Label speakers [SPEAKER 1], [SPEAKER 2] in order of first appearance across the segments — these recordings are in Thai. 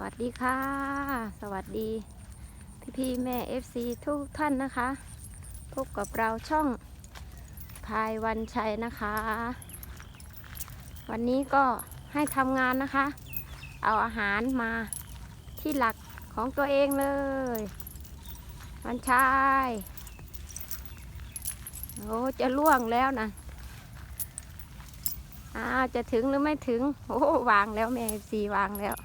[SPEAKER 1] วัสดีค่ะ สวัสดี พี่พี่แม่ FC ทุกท่านนะคะ พบกับเราช่องพายวันชัยนะคะ วันนี้ก็ให้ทำงานนะคะ เอาอาหารมาที่หลักของตัวเองเลย วันชัยโอ้จะล่วงแล้วนะอ้าวจะถึงหรือไม่ถึง โอ้วางแล้วแม่ FC วางแล้ว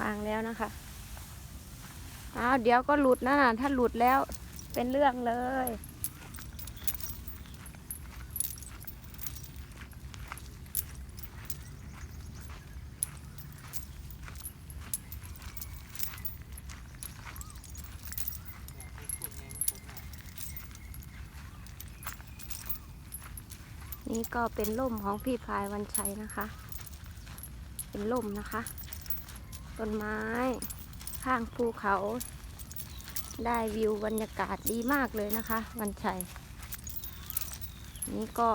[SPEAKER 1] วางแล้วนะคะอ้าวเดี๋ยวก็หลุดนะถ้าหลุดแล้วเป็นเรื่องเลย นี่ก็เป็นล่มของพี่พายวันชัยนะคะ เป็นล่มนะคะ ต้นไม้ ข้างภูเขา ได้วิวบรรยากาศดีมากเลยนะคะ วันชัย นี่ก็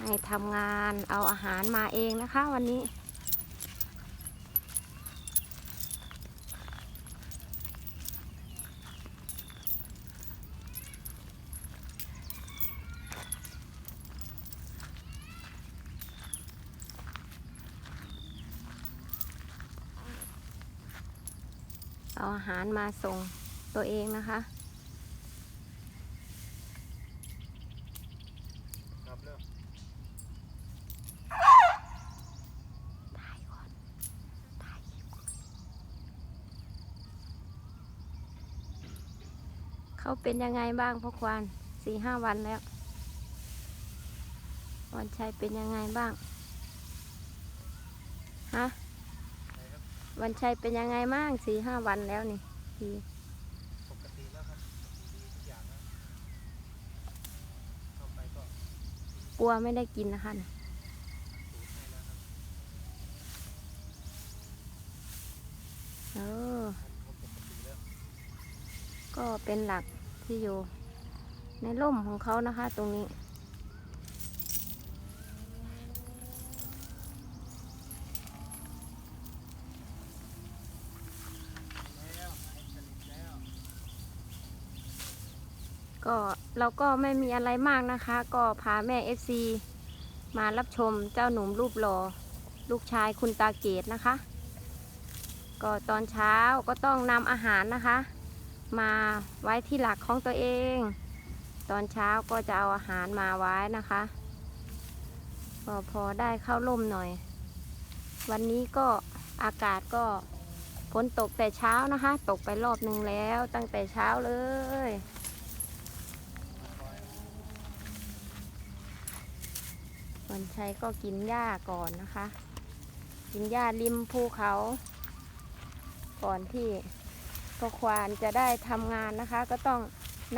[SPEAKER 1] ให้ทำงานเอาอาหารมาเองนะคะวันนี้ เอาอาหารมาส่งตัวเองนะคะ
[SPEAKER 2] ครับเริ่ม
[SPEAKER 1] ถ่ายก่อนถ่ายคลิปก่อนเขาเป็นยังไงบ้างพ่อควานสี่ห้าวันแล้ว วันชัยเป็นยังไงบ้าง ฮะ
[SPEAKER 2] ไหนครับ
[SPEAKER 1] วันชัยเป็นยังไงบ้างสี่ห้าวันแล้วนี่ที
[SPEAKER 2] ปกติแล้วครับดีทุกอย่างแล้วเข้าไปก็
[SPEAKER 1] กลัวไม่ได้กินนะคะน่ะ
[SPEAKER 2] สูตรให้แล้วครับ
[SPEAKER 1] เออ
[SPEAKER 2] ก็ปกติแล้ว
[SPEAKER 1] ก็เป็นหลักที่อยู่ในร่มของเขานะคะ ตรงนี้
[SPEAKER 2] แล้วหายสนิทแล้ว
[SPEAKER 1] ก็เราก็ไม่มีอะไรมากนะคะ ก็พาแม่เอฟซีมารับชมเจ้าหนุ่มรูปหล่อลูกชายคุณตาเกตนะคะ ก็ตอนเช้าก็ต้องนำอาหารนะคะ มาไว้ที่หลักของตัวเอง ตอนเช้าก็จะเอาอาหารมาไว้นะคะก็พอได้เข้าร่มหน่อย วันนี้ก็อากาศก็ฝนตกแต่เช้านะคะ ตกไปรอบหนึ่งแล้วตั้งแต่เช้าเลย วันชัยก็กินหญ้าก่อนนะคะ กินหญ้าริมภูเขา ก่อนที่พ่อควานจะได้ทำงานนะคะ ก็ต้อง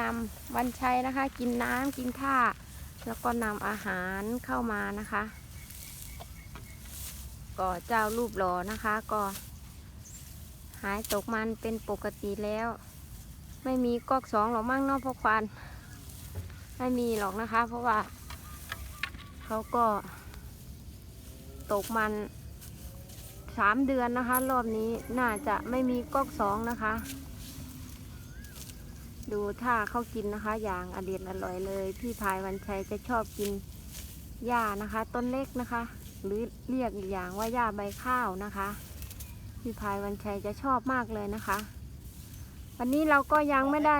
[SPEAKER 1] นำวันชัยนะคะ กินน้ำกินท่า แล้วก็นำอาหารเข้ามานะคะ ก็เจ้ารูปหล่อนะคะก็หายตกมันเป็นปกติแล้ว ไม่มีกอกสองหรอกมั่งเนอกพ่อควานไม่มีหรอกนะคะ เพราะว่า เขาก็ ตกมันสามเดือนนะคะ รอบนี้น่าจะไม่มีก๊อกสองนะคะ ดูท่าเขากินนะคะ อย่างอเด็ดอร่อยเลย พี่พายวันชัยจะชอบกินหญ้านะคะ ต้นเล็กนะคะ หรือเรียกอีกอย่างว่าหญ้าใบข้าวนะคะ พี่พายวันชัยจะชอบมากเลยนะคะ วันนี้เราก็ยังไม่ได้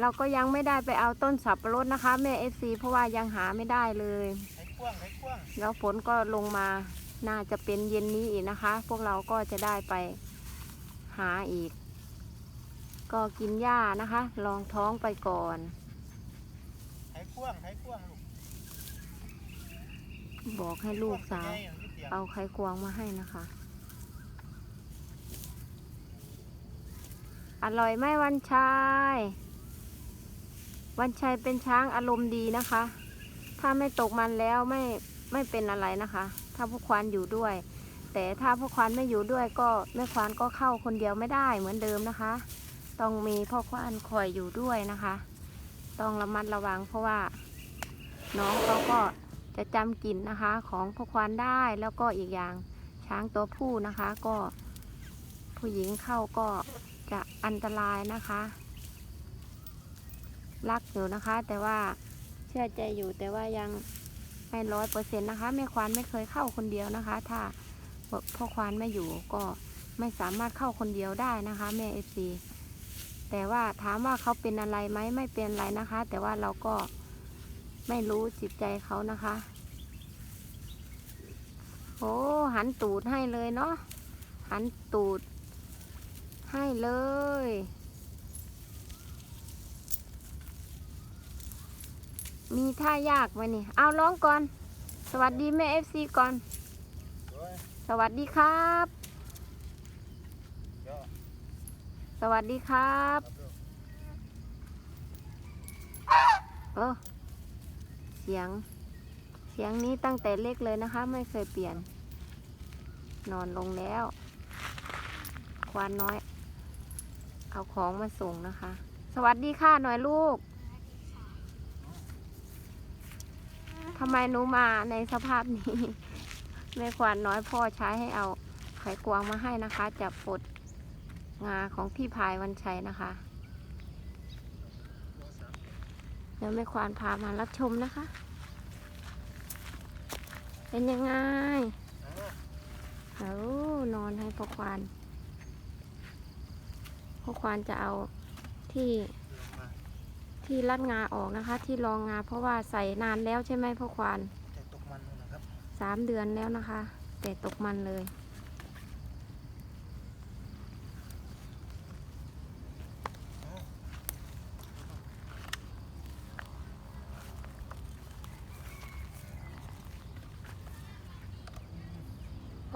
[SPEAKER 1] เราก็ยังไม่ได้ไปเอาต้นสับปะรดนะคะ แม่เอฟซีเพราะว่ายังหาไม่ได้เลย
[SPEAKER 2] ให้กว้างให้กว้าง
[SPEAKER 1] แล้วฝนก็ลงมาน่าจะเป็นเย็นนี้อีกนะคะ พวกเราก็จะได้ไปหาอีก ก็กินหญ้านะคะ ลองท้องไปก่อน
[SPEAKER 2] ให้กว้างให้กว้างลูก
[SPEAKER 1] บอกให้ลูกสาว
[SPEAKER 2] ให้อย่างที่เตียง
[SPEAKER 1] เอาไข่ควงมาให้นะคะ อร่อยไหมวันชัย วันชัยเป็นช้างอารมณ์ดีนะคะ ถ้าไม่ตกมันแล้วไม่ไม่เป็นอะไรนะคะ ถ้าพวกควานอยู่ด้วย แต่ถ้าพวกควานไม่อยู่ด้วยก็แม่ควานก็เข้าคนเดียวไม่ได้เหมือนเดิมนะคะ ต้องมีพ่อควานคอยอยู่ด้วยนะคะ ต้องระมัดระวังเพราะว่า น้องเขาก็จะจำกลิ่นนะคะของพวกควานได้แล้วก็อีกอย่างช้างตัวผู้นะคะก็ผู้หญิงเข้าก็จะอันตรายนะคะ รักอยู่นะคะ แต่ว่าเชื่อใจอยู่แต่ว่ายังไม่ร้อยเปอร์เซ็นต์นะคะแม่ควานไม่เคยเข้าคนเดียวนะคะ ถ้าพ่อควานไม่อยู่ก็ไม่สามารถเข้าคนเดียวได้นะคะแม่เอฟซีแต่ว่าถามว่าเขาเป็นอะไรไหมไม่เป็นอะไรนะคะ แต่ว่าเราก็ไม่รู้จิตใจเขานะคะโอ้หันตูดให้เลยเนาะหันตูดให้เลย มีท่ายากไหมนี่เอาร้องก่อน สวัสดีแม่เอฟซีก่อน
[SPEAKER 2] สวั
[SPEAKER 1] สดีครับ สวัสดีครับเออเสียง เสียงนี้ตั้งแต่เล็กเลยนะคะ ไม่เคยเปลี่ยน นอนลงแล้ว ควานน้อย เอาของมาส่งนะคะ สวัสดีค่ะหน่อยลูก ทำไมหนูมาในสภาพนี้ แม่ควานน้อยพ่อใช้ให้เอาไขควงมาให้นะคะจะปลดงาของพี่พายวันชัยนะคะ เดี๋ยวแม่ควานพามารับชมนะคะ เป็นยังไง
[SPEAKER 2] เอา
[SPEAKER 1] นอนให้พ่อควานพ่อควานจะเอาที่ ที่รัดงาออกนะคะ ที่รองงาเพราะว่าใส่นานแล้วใช่ไหมพ่อควาน
[SPEAKER 2] แต่ตกมันนู่นนะครับ
[SPEAKER 1] สามเดือนแล้วนะคะ แต่ตกมันเลย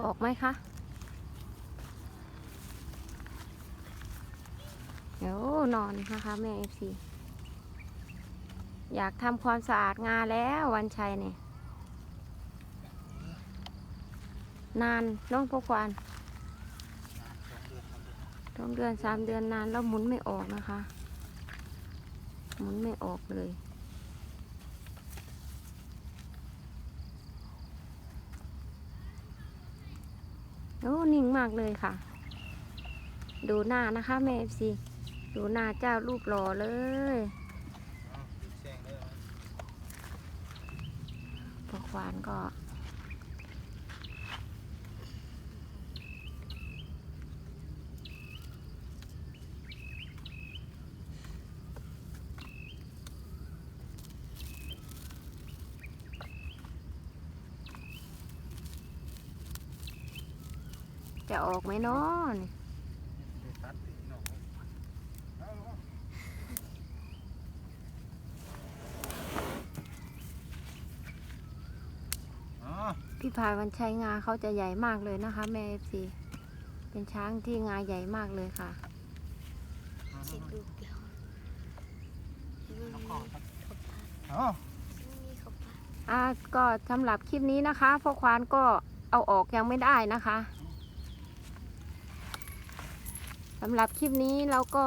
[SPEAKER 1] ออกไหมคะเดี๋ยวนอนนะคะแม่เอฟซี อยากทำความสะอาดงาแล้ววันชัยเนี่ยนานน้องพวกควาน
[SPEAKER 2] สองเดือนครับลูก
[SPEAKER 1] สองเดือนสามเดือนนานแล้วหมุนไม่ออกนะคะ หมุนไม่ออกเลย โอ้ นิ่งมากเลยค่ะ ดูหน้านะคะแม่เอฟซีดูหน้าเจ้ารูปหล่อเลย
[SPEAKER 2] เอาติดแซงเลย
[SPEAKER 1] พวก ควานก็ จะออกไหมเนาะนี่
[SPEAKER 2] ไปตัดติดหนอกเอาลงอ๋อ
[SPEAKER 1] พี่พายวันชัยงาเขาจะใหญ่มากเลยนะคะ แม่เอฟซีเป็นช้างที่งาใหญ่มากเลยค่ะ
[SPEAKER 3] คิดดูเดียวมัน
[SPEAKER 2] แล้ว
[SPEAKER 3] มี
[SPEAKER 2] ก็ครับอ๋อ
[SPEAKER 3] มันมีเขาปะ
[SPEAKER 1] อ่าก็สำหรับคลิปนี้นะคะพ่อควานก็เอาออกยังไม่ได้นะคะสำหรับคลิปนี้เราก็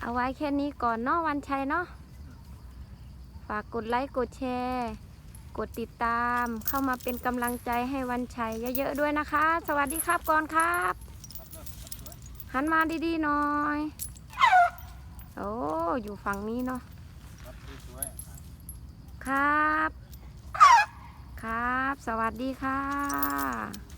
[SPEAKER 1] เอาไว้แค่นี้ก่อนเนาะวันชัยเนาะฝากกดไลค์กดแชร์ กดติดตามเข้ามาเป็นกำลังใจให้วันชัยเยอะๆด้วยนะคะ สวัสดีครับก่อนครับ หันมาดีๆหน่อย โอ้อยู่ฝั่งนี้เนาะครับ ครับ สวัสดีค่ะ